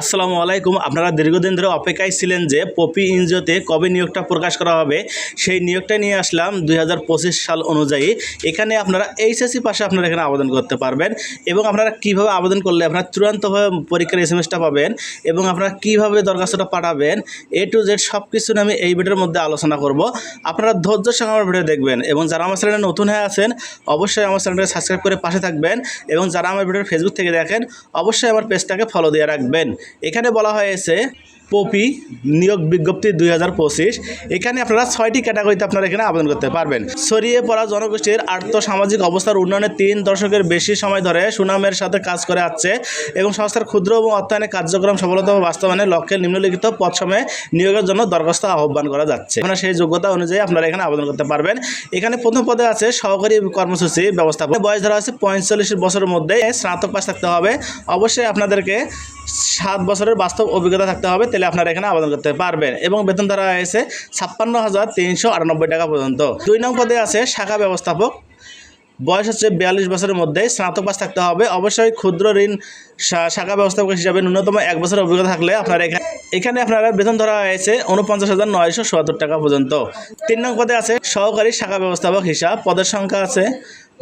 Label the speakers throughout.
Speaker 1: আসসালামু আলাইকুম। আপনারা দীর্ঘদিন ধরে অপেক্ষায় ছিলেন যে পপি এনজিওতে কবে নিয়োগটা প্রকাশ করা হবে, সেই নিয়োগটা নিয়ে আসলাম দুই হাজার পঁচিশ সাল অনুযায়ী। এখানে আপনারা এইচএসসি পাশে আপনারা এখানে আবেদন করতে পারবেন এবং আপনারা কীভাবে আবেদন করলে আপনারা চূড়ান্তভাবে পরীক্ষার এস এম এসটা পাবেন এবং আপনারা কীভাবে দরখাস্তটা পাঠাবেন এ টু জেড সব কিছু আমি এই ভিডিওর মধ্যে আলোচনা করব। আপনারা ধৈর্য সঙ্গে আমার ভিডিও দেখবেন এবং যারা আমার চ্যানেলে নতুন হয়ে আছেন, অবশ্যই আমার চ্যানেলটা সাবস্ক্রাইব করে পাশে থাকবেন এবং যারা আমার ভিডিও ফেসবুক থেকে দেখেন, অবশ্যই আমার পেজটাকে ফলো দিয়ে রাখবেন। এখানে বলা হয়েছে পপি, নিয়োগ বিজ্ঞপ্তি দুই হাজার পঁচিশ। এখানে আপনারা ছয়টি ক্যাটাগরিতে আপনারা এখানে আবেদন করতে পারবেন। ছড়িয়ে পড়া জনগোষ্ঠীর আর্থ সামাজিক অবস্থার উন্নয়নে তিন দশকের বেশি সময় ধরে সুনামের সাথে কাজ করে আসছে এবং সংস্থার ক্ষুদ্র এবং অর্থায়নের কার্যক্রম সফলতা বাস্তবায়নের লক্ষ্যে নিম্নলিখিত পদ সময়ে নিয়োগের জন্য দরখাস্ত আহ্বান করা যাচ্ছে। আপনারা সেই যোগ্যতা অনুযায়ী আপনারা এখানে আবেদন করতে পারবেন। এখানে প্রথম পদে আছে সহকারী কর্মসূচি ব্যবস্থাপক। বয়স ধরা আছে পঁয়তাল্লিশ বছরের মধ্যে স্নাতক পাস থাকতে হবে। অবশ্যই আপনাদেরকে সাত বছরের বাস্তব অভিজ্ঞতা থাকতে হবে। তাহলে আপনারা এখানে আবেদন করতে পারবেন এবং বেতন ধরা হয়েছে ছাপ্পান্ন হাজার তিনশো আটানব্বই টাকা পর্যন্ত। দুই নং পদে আছে শাখা ব্যবস্থাপক। বয়স হচ্ছে বিয়াল্লিশ বছরের মধ্যে, স্নাতক পাস থাকতে হবে। অবশ্যই ক্ষুদ্র ঋণ শাখা ব্যবস্থাপক হিসাবে ন্যূনতম এক বছরের অভিজ্ঞতা থাকলে আপনারা এখানে এখানে আপনারা বেতন ধরা হয়েছে উনপঞ্চাশ হাজার নয়শো টাকা পর্যন্ত। তিন নং পদে আছে সহকারী শাখা ব্যবস্থাপক হিসাব। পদের সংখ্যা আছে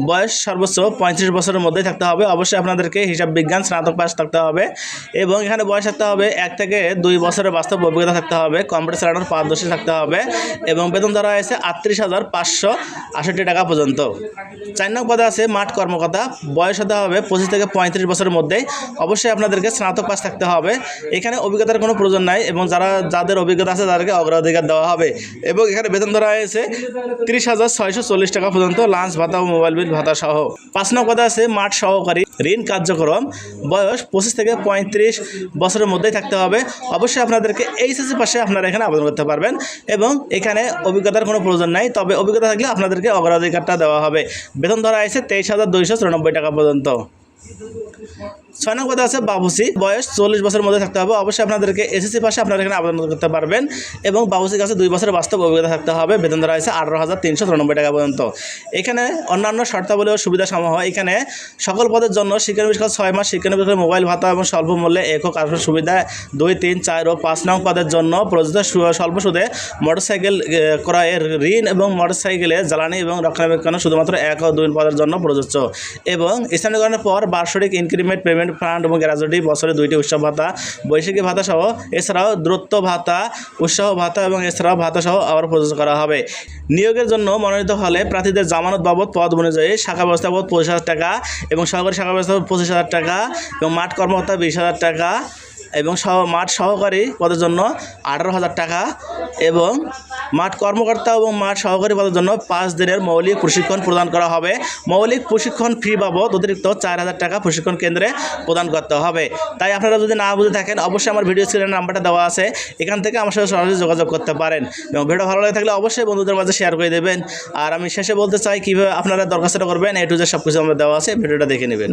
Speaker 1: বয়স সর্বোচ্চ পঁয়ত্রিশ বছরের মধ্যেই থাকতে হবে। অবশ্যই আপনাদেরকে হিসাব বিজ্ঞান, স্নাতক পাস থাকতে হবে এবং এখানে বয়স থাকতে হবে এক থেকে দুই বছরের বাস্তব অভিজ্ঞতা থাকতে হবে, কম্পিউটার চালানোর পারদর্শী থাকতে হবে এবং বেতন ধরা হয়েছে আটত্রিশ হাজার পাঁচশো আষট্টি টাকা পর্যন্ত। চার নং পদে আছে মাঠ কর্মকর্তা, বয়স হতে হবে পঁচিশ থেকে পঁয়ত্রিশ বছরের মধ্যেই। অবশ্যই আপনাদেরকে স্নাতক পাস থাকতে হবে। এখানে অভিজ্ঞতার কোনো প্রয়োজন নাই এবং যারা, যাদের অভিজ্ঞতা আছে তাদেরকে অগ্রাধিকার দেওয়া হবে এবং এখানে বেতন ধরা হয়েছে তিরিশ হাজার ছয়শো চল্লিশ টাকা পর্যন্ত। লাঞ্চ, ভাতা ও মোবাইল বিল ভাতা সহ। পাঁচ নম্বর কথা আছে মাঠ সহকারী। ঋণ কার্যক্রম বয়স পঁচিশ থেকে পঁয়ত্রিশ বছরের মধ্যেই থাকতে হবে। অবশ্যই আপনাদেরকে এইচএসসি পাশে আপনারা এখানে আবেদন করতে পারবেন এবং এখানে অভিজ্ঞতার কোনো প্রয়োজন নাই। তবে অভিজ্ঞতা থাকলে আপনাদেরকে অগ্রাধিকারটা দেওয়া হবে। বেতন ধরা হয়েছে তেইশ হাজার দুইশো টাকা পর্যন্ত। ছয় নম্বর কথা আছে বাবুসি। বয়স চল্লিশ বছরের মধ্যে থাকতে হবে। অবশ্যই আপনাদেরকে এসএসসি পাশে আপনারা এখানে আবেদন করতে পারবেন এবং বাবুসির কাছে দুই বছরের বাস্তব অভিজ্ঞতা থাকতে হবে। বেতন ধরা হয়েছে আঠারো হাজার তিনশো চুরানব্বই টাকা পর্যন্ত। এখানে অন্যান্য শর্তাবলী ও সুবিধা সমূহ এখানে সকল পদের জন্য শিক্ষানবিষ্কার ছয় মাস, শিক্ষানবিষ্কার মোবাইল ভাতা এবং স্বল্প মূল্যে একক আসন সুবিধা দুই, তিন, চার ও পাঁচ নং পদের জন্য প্রযোজিত সু- স্বল্প সুদে মোটরসাইকেল ক্রয়ের ঋণ এবং মোটরসাইকেলে জ্বালানি এবং রক্ষণাবেক্ষণ শুধুমাত্র এক ও দুই পদের জন্য প্রযোজ্য। এবং স্থানীয়করণের পর বার্ষিক ইনক্রিমেন্ট পেমেন্ট ফান্ড এবং গ্র্যাজুইটি বছরে দুইটি উৎসব ভাতা বৈশাখী ভাতা সহ, এছাড়াও দূরত্ব ভাতা, উৎসাহ ভাতা এবং এছাড়াও ভাতা সহ আবার প্রযোজ্য করা হবে। নিয়োগের জন্য মনোনীত হলে প্রার্থীদের জামানত বাবদ পদ অনুযায়ী শাখা ব্যবস্থা বাবদ পঁচিশ হাজার টাকা এবং সহকারী শাখা ব্যবস্থা পঁচিশ হাজার টাকা এবং মাঠ কর্মকর্তা বিশ হাজার টাকা এবং সহ, মাঠ সহকারী পদের জন্য আঠারো হাজার টাকা এবং মাঠ কর্মকর্তা এবং মাঠ সহকারী পদের জন্য পাঁচ দিনের মৌলিক প্রশিক্ষণ প্রদান করা হবে। মৌলিক প্রশিক্ষণ ফি বাবদ অতিরিক্ত চার হাজার টাকা প্রশিক্ষণ কেন্দ্রে প্রদান করতে হবে। তাই আপনারা যদি না বুঝে থাকেন, অবশ্যই আমার ভিডিও স্ক্রিনের নাম্বারটা দেওয়া আছে। এখান থেকে আমার সাথে সরাসরি যোগাযোগ করতে পারেন। এবং ভিডিও ভালো লাগে থাকলে অবশ্যই বন্ধুদের মাঝে শেয়ার করে দেবেন। আর আমি শেষে বলতে চাই, কীভাবে আপনারা দরখাস্তটা করবেন এ টু জেড সব কিছু আমার দেওয়া আছে। ভিডিওটা দেখে নেবেন।